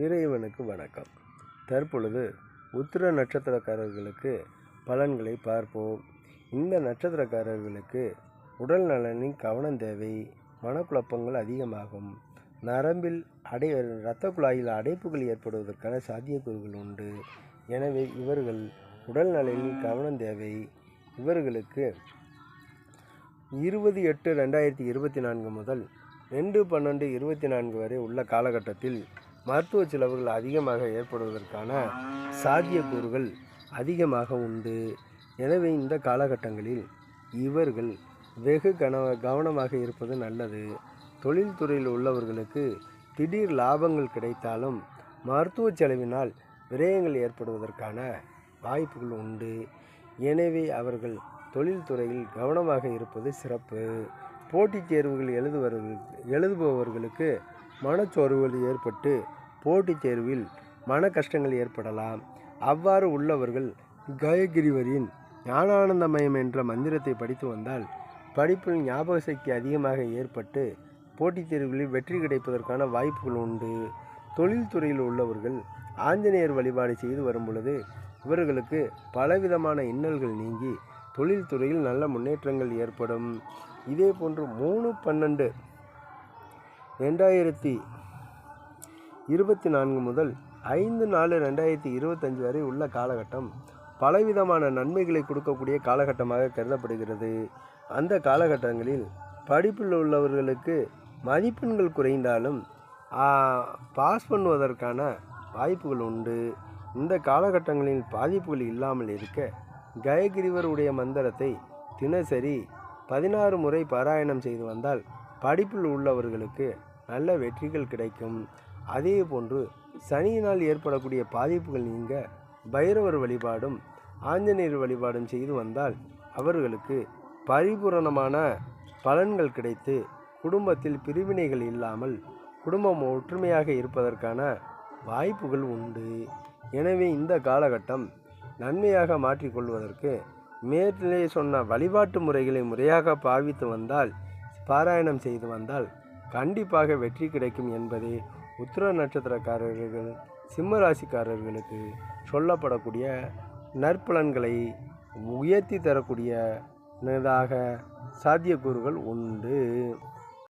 இறைவனுக்கு வணக்கம். தற்பொழுது உத்திர நட்சத்திரக்காரர்களுக்கு பலன்களை பார்ப்போம். இந்த நட்சத்திரக்காரர்களுக்கு உடல் நலனின் கவனம் தேவை மனக்குழப்பங்கள் அதிகமாகும். நரம்பில் அடை இரத்த குழாயில் அடைப்புகள் ஏற்படுவதற்கான சாத்தியக்கூறுகள் உண்டு. எனவே இவர்கள் உடல் நலனில் கவனம் தேவை. இவர்களுக்கு இருபது எட்டு ரெண்டாயிரத்தி இருபத்தி நான்கு முதல் ரெண்டு பன்னெண்டு இருபத்தி நான்கு வரை உள்ள காலகட்டத்தில் மருத்துவ செலவுகள் அதிகமாக ஏற்படுவதற்கான சாத்தியக்கூறுகள் அதிகமாக உண்டு. எனவே இந்த காலகட்டங்களில் இவர்கள் வெகு கன கவனமாக இருப்பது நல்லது. தொழில்துறையில் உள்ளவர்களுக்கு திடீர் லாபங்கள் கிடைத்தாலும் மருத்துவ செலவினால் விரயங்கள் ஏற்படுவதற்கான வாய்ப்புகள் உண்டு. எனவே அவர்கள் தொழில்துறையில் கவனமாக இருப்பது சிறப்பு. போட்டித் தேர்வுகள் எழுதுவர்கள் எழுதுபவர்களுக்கு மனச்சோர்வுகள் ஏற்பட்டு போட்டித் தேர்வில் மன கஷ்டங்கள் ஏற்படலாம். அவ்வாறு உள்ளவர்கள் கயகிரிவரின் ஞானானந்தமயம் என்ற மந்திரத்தை படித்து வந்தால் படிப்பில் ஞாபக சக்தி அதிகமாக ஏற்பட்டு போட்டித் தேர்வுகளில் வெற்றி கிடைப்பதற்கான வாய்ப்புகள் உண்டு. தொழில்துறையில் உள்ளவர்கள் ஆஞ்சநேயர் வழிபாடு செய்து வரும் பொழுது இவர்களுக்கு பலவிதமான இன்னல்கள் நீங்கி தொழில்துறையில் நல்ல முன்னேற்றங்கள் ஏற்படும். இதே போன்று மூணு பன்னெண்டு ரெண்டாயிரத்தி இருபத்தி நான்கு முதல் ஐந்து நாலு ரெண்டாயிரத்தி இருபத்தஞ்சு வரை உள்ள காலகட்டம் பலவிதமான நன்மைகளை கொடுக்கக்கூடிய காலகட்டமாக கருதப்படுகிறது. அந்த காலகட்டங்களில் படிப்பில் உள்ளவர்களுக்கு மதிப்பெண்கள் குறைந்தாலும் பாஸ் பண்ணுவதற்கான வாய்ப்புகள் உண்டு. இந்த காலகட்டங்களில் பாதிப்புகள் இல்லாமல் இருக்க கயகிரிவருடைய மந்திரத்தை தினசரி பதினாறு முறை பாராயணம் செய்து வந்தால் படிப்பில் உள்ளவர்களுக்கு நல்ல வெற்றிகள் கிடைக்கும். அதே போன்று சனியினால் ஏற்படக்கூடிய பாதிப்புகள் நீங்க பைரவர் வழிபாடும் ஆஞ்சநேயர் வழிபாடும் செய்து வந்தால் அவர்களுக்கு பரிபூரணமான பலன்கள் கிடைத்து குடும்பத்தில் பிரிவினைகள் இல்லாமல் குடும்பம் ஒற்றுமையாக இருப்பதற்கான வாய்ப்புகள் உண்டு. எனவே இந்த காலகட்டம் நன்மையாக மாற்றிக்கொள்வதற்கு மேற்கிலே சொன்ன வழிபாட்டு முறைகளை முறையாக பாவித்து வந்தால் பாராயணம் செய்து வந்தால் கண்டிப்பாக வெற்றி கிடைக்கும் என்பதே உத்திர நட்சத்திரக்காரர்கள் சிம்ம ராசிக்காரர்களுக்கு சொல்லப்படக்கூடிய நற்பலன்களை உயர்த்தி தரக்கூடிய சாத்தியக்கூறுகள் உண்டு.